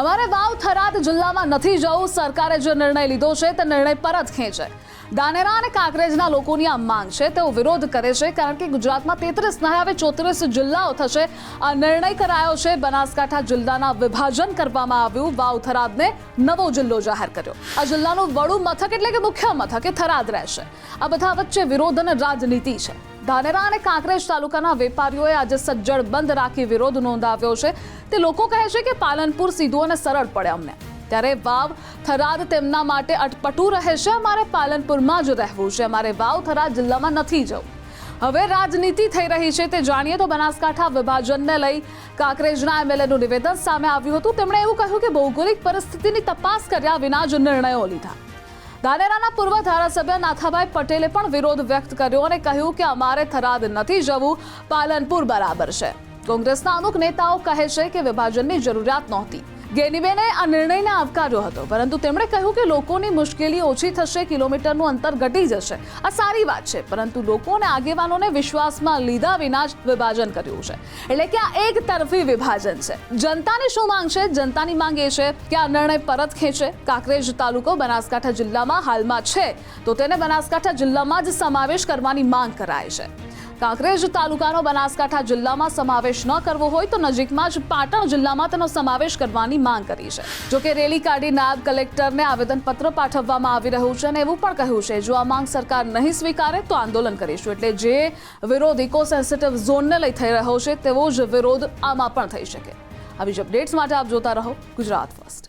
અમારે વાવ થરાદ જિલ્લામાં નથી જવું. સરકારે જે નિર્ણય લીધો છે તે નિર્ણય પરત ખેંચે. દાનેરા અને કાંકરેજના લોકોની આ માંગ છે, તેઓ વિરોધ કરે છે, કારણ કે ગુજરાતમાં તેત્રીસ નહીં હવે ચોત્રીસ જિલ્લાઓ થશે. આ નિર્ણય કરાયો છે, બનાસકાંઠા જિલ્લાના વિભાજન કરવામાં આવ્યું. વાવ થરાદને નવો જિલ્લો જાહેર કર્યો. આ જિલ્લાનું વડું મથક એટલે કે મુખ્ય મથક, એ થરાદ રહેશે. આ બધા વચ્ચે વિરોધ અને રાજનીતિ છે. ધાનેરા અને કાંકરેજ તાલુકાના વેપારીઓએ આજે સજ્જડ બંધ રાખી વિરોધ નોંધાવ્યો છે. તે લોકો કહે છે કે પાલનપુર સીધું અને સરળ પડે અમને. ત્યારે વાવ થરાદ તેમના માટે અટપટું રહે છે. અમારે પાલનપુરમાં જ રહેવું છે. અમારે વાવ થરાદ જિલ્લામાં નથી જવું. હવે રાજનીતિ થઈ રહી છે. તે જાણીએ તો બનાસકાંઠા વિભાજનને લઈ કાંકરેજના એમએલએનું નિવેદન સામે આવ્યું હતું. તેમણે એવું કહ્યું કે ભૌગોલિક પરિસ્થિતિની તપાસ કર્યા વિના જ નિર્ણયો લીધા. ધાનેરાના પૂર્વ ધારાસભ્ય નાથાભાઈ પટેલે પણ વિરોધ વ્યક્ત કર્યો અને કહ્યું કે અમારે થરાદ નથી જવું, પાલનપુર બરાબર છે. કોંગ્રેસના અમુક નેતાઓ કહે છે કે વિભાજનની જરૂરિયાત નહોતી. ગેનીબેને આ નિર્ણયને આવકાર્યો હતો, પરંતુ તેમણે કહ્યું કે લોકોની મુશ્કેલી ઓછી થશે, કિલોમીટરનું અંતર ઘટી જશે. આ સારી વાત છે, પરંતુ લોકો અને આગેવાનોને વિશ્વાસમાં લીધા વિના જ વિભાજન કર્યું છે. એટલે કે આ એક તરફી વિભાજન છે. જનતાની શું માંગ છે? જનતાની માંગ એ છે કે આ નિર્ણય પરત ખેંચે. કાંકરેજ તાલુકો બનાસકાંઠા જિલ્લામાં હાલમાં છે. તો તેને બનાસકાંઠા જિલ્લામાં જ સમાવેશ કરવાની માંગ કરાય છે. કાંકરેજ તાલુકાનો બનાસકાંઠા જિલ્લામાં સમાવેશ ન કરવો હોય તો નજીકમાં જ પાટણ જિલ્લામાં તેનો સમાવેશ કરવાની માંગ કરી છે. જોકે રેલી કાઢી નાયબ કલેક્ટરને આવેદનપત્ર પાઠવવામાં આવી રહ્યું છે અને એવું પણ કહ્યું છે, જો આ માંગ સરકાર નહીં સ્વીકારે તો આંદોલન કરીશું. એટલે જે વિરોધ ઇકો સેન્સિટિવ ઝોનને લઈ થઈ રહ્યો છે, તેવો જ વિરોધ આમાં પણ થઈ શકે. આવી જ અપડેટ્સ માટે આપ જોતા રહો ગુજરાત ફર્સ્ટ.